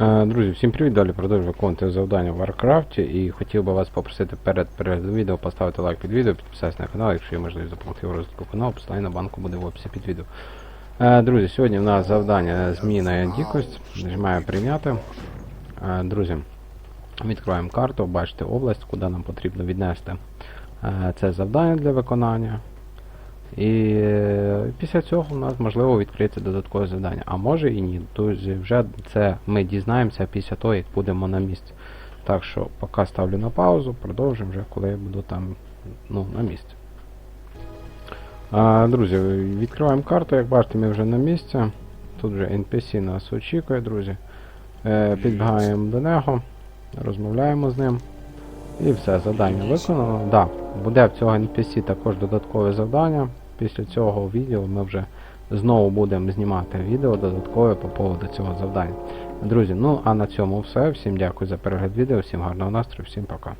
Е, Друзі, всім привіт! Далі продовжую виконувати завдання в Warcraft і хотів би вас попросити перед переглядом відео поставити лайк під відео, підписатися на канал, якщо є можливість допомогти в розвитку каналу, посилання на банку буде в описі під відео. Е, Друзі, сьогодні в нас завдання зміна дікость. Нажимаю прийняти. Е, Друзі, відкриваємо карту, бачите область, куди нам потрібно віднести це завдання для виконання. І е, після цього у нас можливо відкриється додаткове завдання. А може і ні. Друзі, вже це ми дізнаємося після того, як будемо на місці. Так що поки ставлю на паузу, продовжимо вже, коли я буду там ну, на місці. А, друзі, відкриваємо карту, як бачите, ми вже на місці. Тут вже NPC нас очікує, друзі. Е, підбігаємо до нього, розмовляємо з ним. І все, завдання виконано. Да, буде в цього NPC також додаткове завдання. Після цього відео ми вже знову будемо знімати відео додаткове по поводу цього завдання. Друзі, ну а на цьому все. Всім дякую за перегляд відео, всім гарного настрою, всім пока.